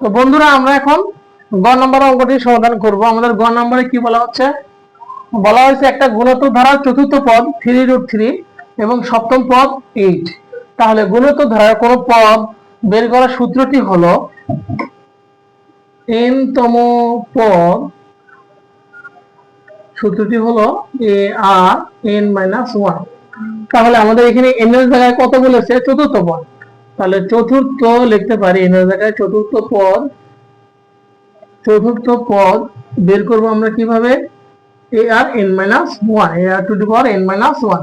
তো বন্ধুরা, আমরা এখন গ নম্বর অঙ্কটি সমাধান করব। আমাদের গ নম্বরে কি বলা হচ্ছে? বলা হয়েছে একটা গুণোত্তর ধারার চতুর্থ পদ থ্রি রুট থ্রি এবং সপ্তম পদ এইট তাহলে গুণোত্তর ধারার কোন পদ বের করার সূত্রটি হলো এন তম পদ, সূত্রটি হলো a r n minus one তাহলে আমাদের এখানে এন এর জায়গায় কত বলেছে? চতুর্থ পদ। তাহলে চতুর্থ লিখতে পারি এন এর জায়গায় চতুর্থ পদ চতুর্থ পদ বের করব আমরা কীভাবে? A r n minus one a r to the power n minus one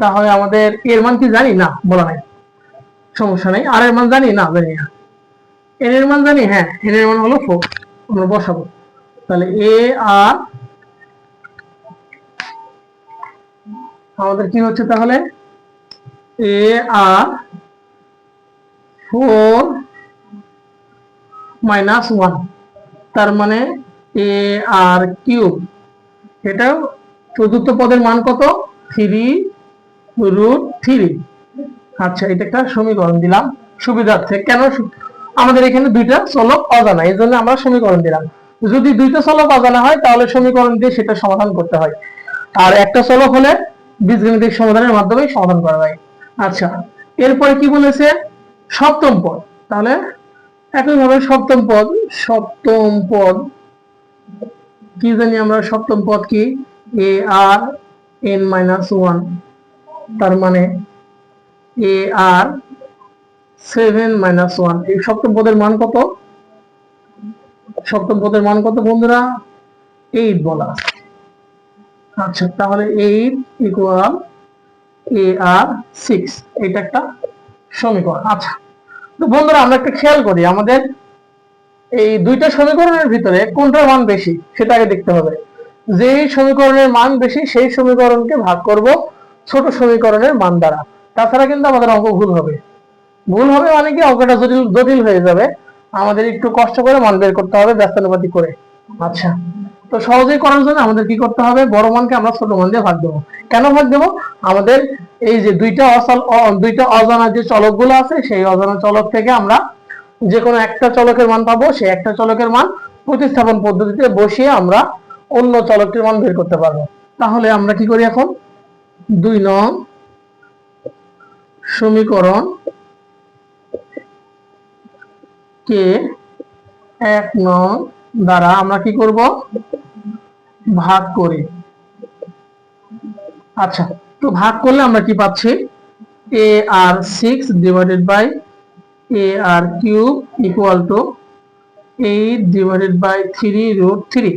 তাহলে আমাদের এর মান কি জানি? না, বলা নাই। সমস্যা নেই। আর এর মান জানি? না জানি না। এন এর মান জানি? হ্যাঁ এন এর মান হলো ফোর আমরা বসাবো। তাহলে এ আর আমাদের কি হচ্ছে তাহলে? A r four minus one. তার মানে এ আর কিউব। এটা চতুর্থ পদের মান কত? Three root three. আচ্ছা এটা একটা সমীকরণ দিলাম। সুবিধার্থে কেন আমাদের এখানে দুইটা চলক অজানা, এই জন্য আমরা সমীকরণ দিলাম। যদি দুইটা চলক অজানা হয়, তাহলে সমীকরণ দিয়ে সেটা সমাধান করতে হয়। আর একটা চলক হলে বীজগণিতিক সমাধানের মাধ্যমে সমাধান করা যায়। আচ্ছা এরপরে কি বলেছে? সপ্তম পদ। তাহলে একইভাবে সপ্তম পদ সপ্তম পদ। কি জানি আমরা সপ্তম পদ কি? A r n minus one তার মানে a r seven minus one এই সপ্তম পদের মান কত? সপ্তম পদের মান কত বন্ধুরা? এইট বলা। আচ্ছা তাহলে eight equal a r six এটা একটা সমীকরণ। আচ্ছা তো বন্ধুরা, আমরা একটা খেয়াল করি, আমাদের এই দুইটা সমীকরণের ভিতরে কোনটার মান বেশি, সেটা আগে দেখতে হবে। যেই সমীকরণের মান বেশি, সেই সমীকরণকে ভাগ করব ছোট সমীকরণের মান দ্বারা। তাছাড়া কিন্তু আমাদের অঙ্ক ভুল হবে। ভুল হবে মানে কি, অঙ্কটা জটিল জটিল হয়ে যাবে। আমাদের একটু কষ্ট করে মান বের করতে হবে ব্যস্তানুপাতি করে। আচ্ছা। তো সহজেই করার জন্য আমাদের কি করতে হবে? বড় মানকে আমরা ছোট মান দিয়ে ভাগ দেবো। কেন ভাগ দেবো? আমাদের এই যে দুইটা অচল দুইটা অজানা যে চলকগুলো আছে, সেই অজানা চলক থেকে আমরা যে কোনো একটা চলকের মান পাবো, সেই একটা চলকের মান প্রতিস্থাপন পদ্ধতিতে বসিয়ে আমরা অন্য চলকটির মান বের করতে পারব। তাহলে আমরা কি করি এখন? দুই নং সমীকরণ কে এক নং দ্বারা আমরা কি করব? ভাগ করি। আচ্ছা তো ভাগ করলে আমরা কি পাচ্ছি? A r six divided by a r cube equal to eight divided by three root three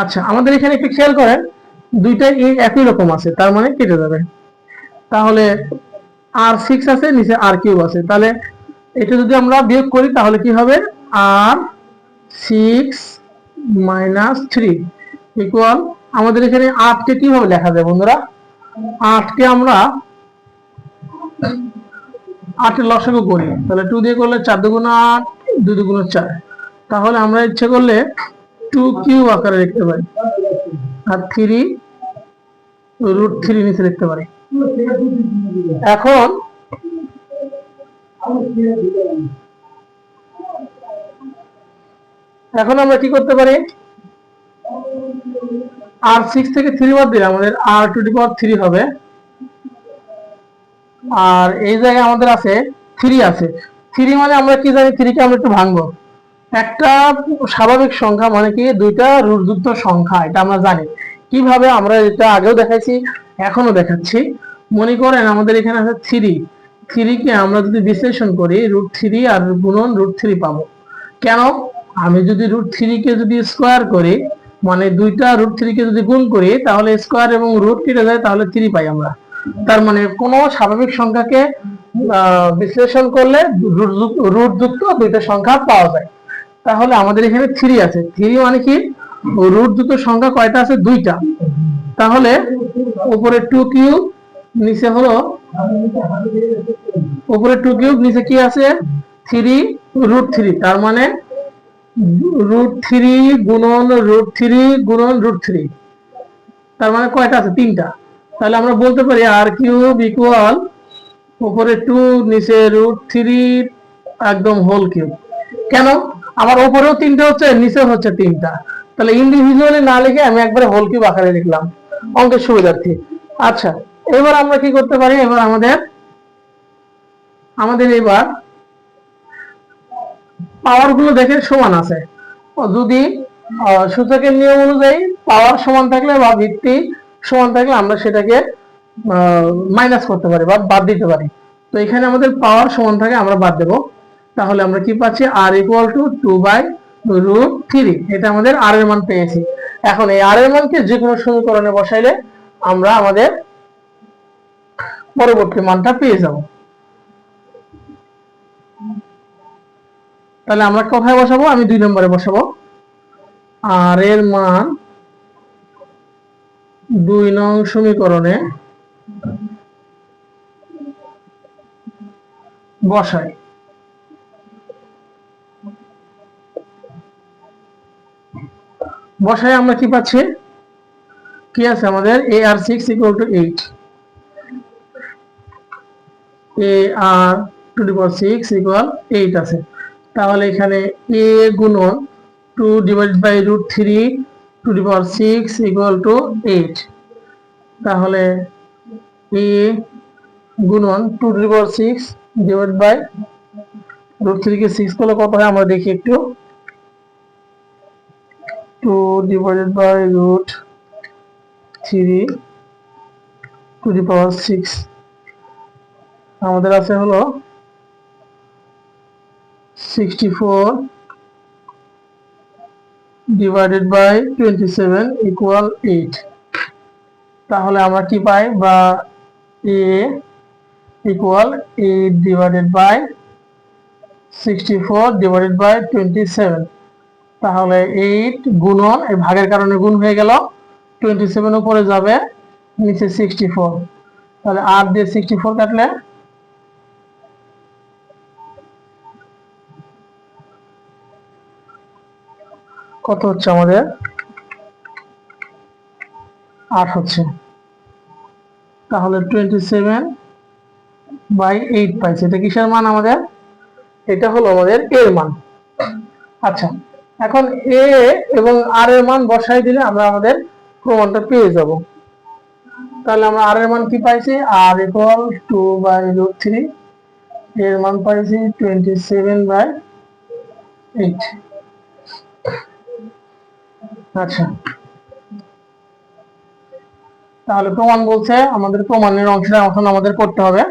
আচ্ছা আমাদের এখানে একটু খেয়াল করেন দুইটাই এই একই রকম আছে, তার মানে কেটে যাবে। তাহলে আর সিক্স আছে, নিচে আর কিউব আছে। তাহলে এটা যদি আমরা বিয়োগ করি, তাহলে কি হবে? R six minus three equal আমাদের এখানে আটকে কীভাবে লেখা যায় বন্ধুরা? আটকে আমরা আটের লসাগু করি। তাহলে টু দিয়ে করলে চার দুগুণ আট, দুই দুগুণ চার। তাহলে আমরা ইচ্ছে করলে টু কিউ আকারে লিখতে পারি। আর থ্রি রুট থ্রি নিচে লিখতে পারি। এখন এখন আমরা কি করতে পারি? আর সিক্স থেকে থ্রি বাদ দিলে আমাদের r to the power three হবে। আর এই জায়গায় আমাদের আছে থ্রি আছে। থ্রি মানে আমরা কি জানি? থ্রিকে আমরা একটু ভাঙবো। একটা স্বাভাবিক সংখ্যা মানে কি? দুইটা রুটযুক্ত সংখ্যা, এটা আমরা জানি। কীভাবে আমরা এটা আগেও দেখাইছি এখনও দেখাচ্ছি। মনে করেন আমাদের এখানে আছে থ্রি থ্রিকে আমরা যদি বিশ্লেষণ করি রুট থ্রি আর গুণন রুট থ্রি পাবো। কেন? আমি যদি রুট থ্রিকে যদি স্কোয়ার করি মানে দুইটা রুট থ্রিকে যদি গুণ করি, তাহলে স্কোয়ার এবং রুট কেটে যায়, তাহলে থ্রি পাই আমরা। তার মানে কোন স্বাভাবিক সংখ্যাকে বিশ্লেষণ করলে রুট যুক্ত দুইটা সংখ্যা পাওয়া যায়। তাহলে আমাদের এখানে থ্রি আছে। থ্রি মানে কি? রুট যুক্ত সংখ্যা কয়টা আছে? দুইটা। তাহলে উপরে টু কিউব নিচে হলো, উপরে টু কিউব নিচে কি আছে? থ্রি রুট থ্রি তার মানে রুট থ্রি গুণন রুট থ্রি গুণন রুট থ্রি তার মানে কয়টা আছে? তিনটা। তাহলে আমরা বলতে পারি আর কিউব ইকুয়াল উপরে টু নিচে রুট থ্রি একদম হোল কিউব কেন? আমার ওপরেও তিনটা হচ্ছে, নিচেও হচ্ছে তিনটা। তাহলে ইন্ডিভিজুয়ালি না লিখে আমি একবারে হোল কিউব আকারে লিখলাম। অঙ্কের সুবিধার্থে। আচ্ছা এবার আমরা কি করতে পারি? এবার আমাদের আমাদের এবার পাওয়ারগুলো দেখে সমান আছে। যদি সূচকের নিয়ম অনুযায়ী পাওয়ার সমান থাকলে বা ভিত্তি সমান থাকলে আমরা সেটাকে মাইনাস করতে পারি বা বাদ দিতে পারি। তো এখানে আমাদের পাওয়ার সমান থাকে, আমরা বাদ দেব। তাহলে আমরা কি পাচ্ছি? R equal to two by root three এটা আমাদের আর এর মান পেয়েছি। এখন এই আর এর মানকে যে কোনো সমীকরণে বসাইলে আমরা আমাদের পরবর্তী মানটা পেয়ে যাব। তাহলে আমরা কোথায় বসাবো? আমি দুই নম্বরে বসাবো। আর এর মান দুই নং সমীকরণে বসাই। বসাই আমরা কি পাচ্ছি? কি আছে আমাদের? A r six equal to eight a r to power six equal eight আছে। তাহলে এখানে এ গুণন two divide by root three to the power six equal to eight তাহলে এ গুণন two to power six divide by root three K six করলে কত হয়? আমরা দেখি একটু। Two divided by root three to the power six আমাদের আছে হলো sixty four divided by twenty seven equal eight তাহলে আমরা কি পাই? বা a equal eight divided by sixty four divided by twenty seven তাহলে এইট গুণন, এই ভাগের কারণে গুণ হয়ে গেল টোয়েন্টি সেভেন উপরে যাবে নিচে সিক্সটি ফোর তাহলে আট দিয়ে সিক্সটি ফোর কাটলে কত হচ্ছে আমাদের? আট হচ্ছে। তাহলে টোয়েন্টি সেভেন বাই এইট পাইছে। এটা কিসের মান আমাদের? এটা হলো আমাদের এর মান। আচ্ছা এখন এ এবং আর এর মান বসাই দিলে আমরা আমাদের প্রমাণটা পেয়ে যাব। তাহলে আমরা আর এর মান কি পাইছি? R equal two by root three এর মান পাইছি টোয়েন্টি সেভেন বাই এইট আচ্ছা। তাহলে প্রমাণ বলছে আমাদের প্রমাণের অংশটা এখন আমাদের করতে হবে।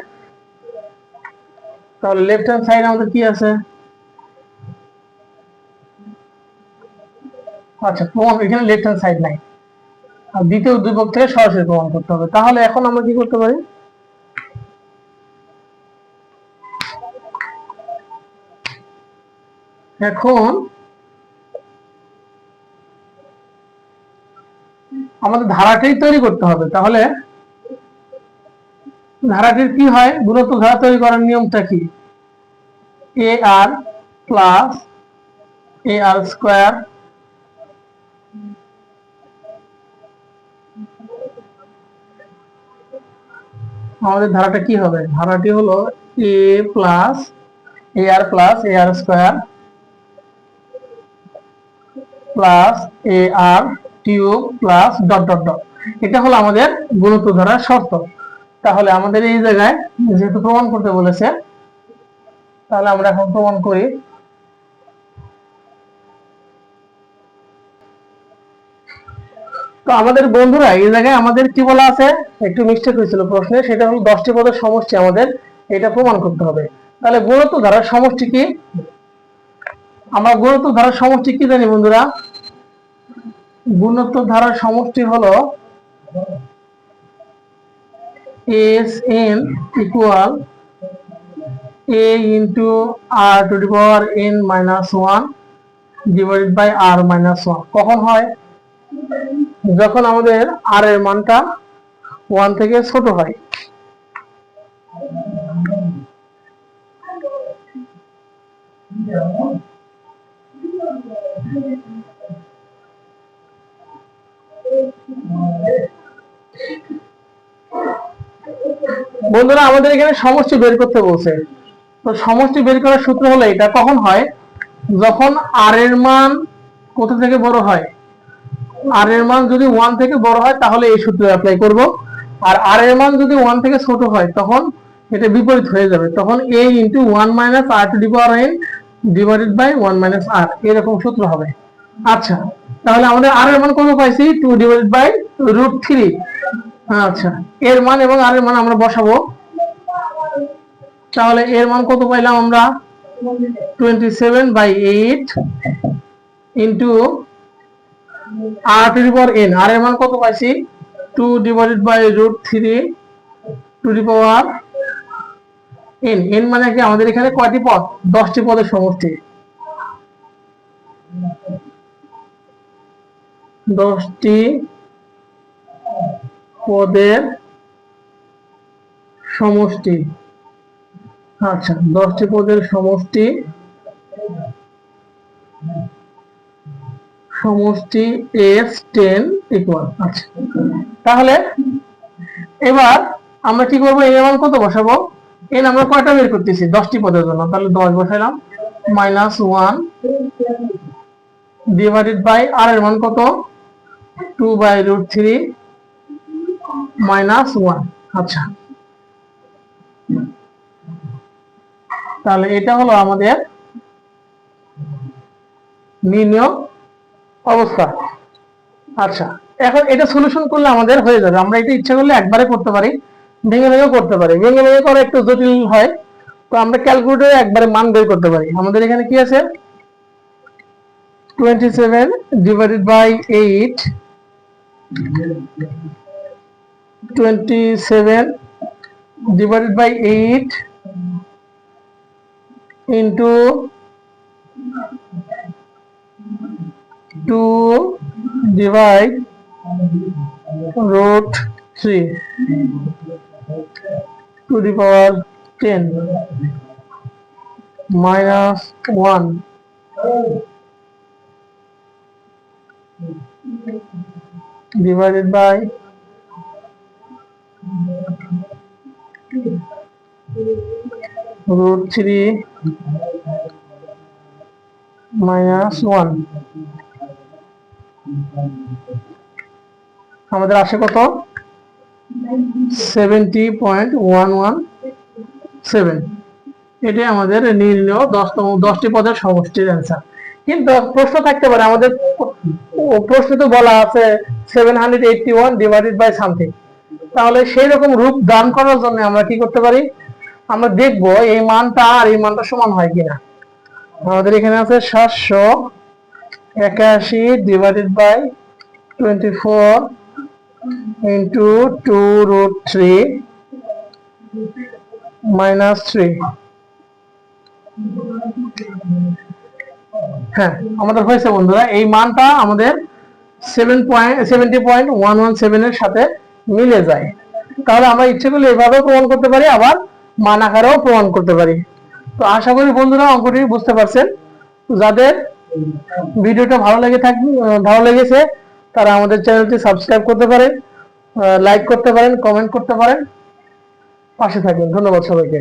তাহলে লেফট হ্যান্ড সাইড আমাদের কি আছে? আচ্ছা প্রমাণ, এখানে লেফট হ্যান্ড সাইড নাই। আর দ্বিতীয় দুই পক্ষ থেকে সরাসরি প্রমাণ করতে হবে। তাহলে এখন আমরা কি করতে পারি? এখন আমাদের ধারাটাই তৈরি করতে হবে। তাহলে ধারাটির কি হয়? গুণত্ব ধারা তৈরি করার নিয়মটা কি? A r plus a r square আমাদের ধারাটা কি হবে? ধারাটি হলো a plus a r plus a r square plus a r cube plus dot dot dot এটা হলো আমাদের গুণত্ব ধারার শর্ত। তাহলে আমাদের এই জায়গায় যেহেতু প্রমাণ করতে বলেছে, তাহলে আমরা এখন প্রমাণ করি। তো আমাদের বন্ধুরা, এই জায়গায় আমাদের কি বলা আছে? একটু মিস্টেক হয়েছিল প্রশ্নে, সেটা হলো দশটি পদের সমষ্টি আমাদের এটা প্রমাণ করতে হবে। তাহলে গুণত্ব ধারার সমষ্টি কি? আমরা গুণত্ব ধারার সমষ্টি কি জানি বন্ধুরা? গুণত্ব ধারার সমষ্টি হলো S n equal a into r to the power n minus one divided by r minus one কখন হয়? যখন আমাদের আর এর মানটা ওয়ান থেকে ছোট হয়। বন্ধুরা, আমাদের এখানে সমষ্টি বের করতে বলছে। তো সমষ্টি বের করার সূত্র হলো এটা। কখন হয়? যখন আর এর মান কোথা থেকে বড় হয়? আর এর মান যদি ওয়ান থেকে বড় হয়, তাহলে এই সূত্র অ্যাপ্লাই করব। আর আর এর মান যদি ওয়ান থেকে ছোট হয়, তখন এটা বিপরীত হয়ে যাবে। তখন a into one minus r to the power n divided by one minus r এরকম সূত্র হবে। আচ্ছা তাহলে আমাদের আর এর মান কত পাইছি? Two divided by root three আচ্ছা এর মান এবং আর এর মান আমরা বসাবো। তাহলে এর মান কত পাইলাম আমরা? Twenty seven by eight into r two power n r এর মান কত পাইছি? Two divided by root three to the power n n মানে কি? আমাদের এখানে কয়টি পদ? দশটি পদের সমষ্টি। দশটি পদের সমষ্টি। আচ্ছা দশটি পদের সমষ্টি সমষ্টি এস টেন ইকুয়াল আচ্ছা। তাহলে এবার আমরা কি করব? এর মান কত বসাবো? এন আমরা কয়টা বের করতেছি? দশটি পদের জন্য। তাহলে দশ বসাইলাম minus one divided by r এর মান কত? Two by root three minus one আচ্ছা। তাহলে এটা হলো আমাদের নির্ণয় অবস্থা। আচ্ছা এখন এটা সলিউশন করলে আমাদের হয়ে যাবে। আমরা এটা ইচ্ছা করলে একবারে করতে পারি, ভেঙে ভেঙে করতে পারি। ভেঙে ভেঙে করা একটু জটিল হয়, তো আমরা ক্যালকুলেটরে একবারে মান বের করতে পারি। আমাদের এখানে কি আছে? Twenty seven divided by eight 27 divided by 8 into 2 divide root 3 to the power 10 minus 1 divided by root 3 minus 1 আমাদের আসে কত? Seventy point one one seven এটাই আমাদের নির্ণয় দশতম, দশটি পদের সমষ্টির অ্যান্সার কিন্তু প্রশ্ন থাকতে পারে, আমাদের প্রশ্ন তো বলা আছে seven hundred eighty one divided by something তাহলে সেই রকম রূপ দান করার জন্য আমরা কি করতে পারি? আমরা দেখব এই মানটা আর এই মানটা সমান হয় কিনা। আমাদের এখানে আছে সাতশো একাশি divided by twenty four into two root three minus three হ্যাঁ আমাদের হয়েছে বন্ধুরা, এই মানটা আমাদের seven point seventy point one one সেভেনের সাথে মিলে যায়। তাহলে আমরা ইচ্ছে করলে এভাবেও প্রমাণ করতে পারি, আবার মান আকারেও প্রমাণ করতে পারি। তো আশা করি বন্ধুরা অঙ্কটি বুঝতে পারছেন। যাদের ভিডিওটা ভালো লেগে থাক, ভালো লেগেছে, তারা আমাদের চ্যানেলটি সাবস্ক্রাইব করতে পারেন লাইক করতে পারেন কমেন্ট করতে পারেন। পাশে থাকবেন। ধন্যবাদ সবাইকে।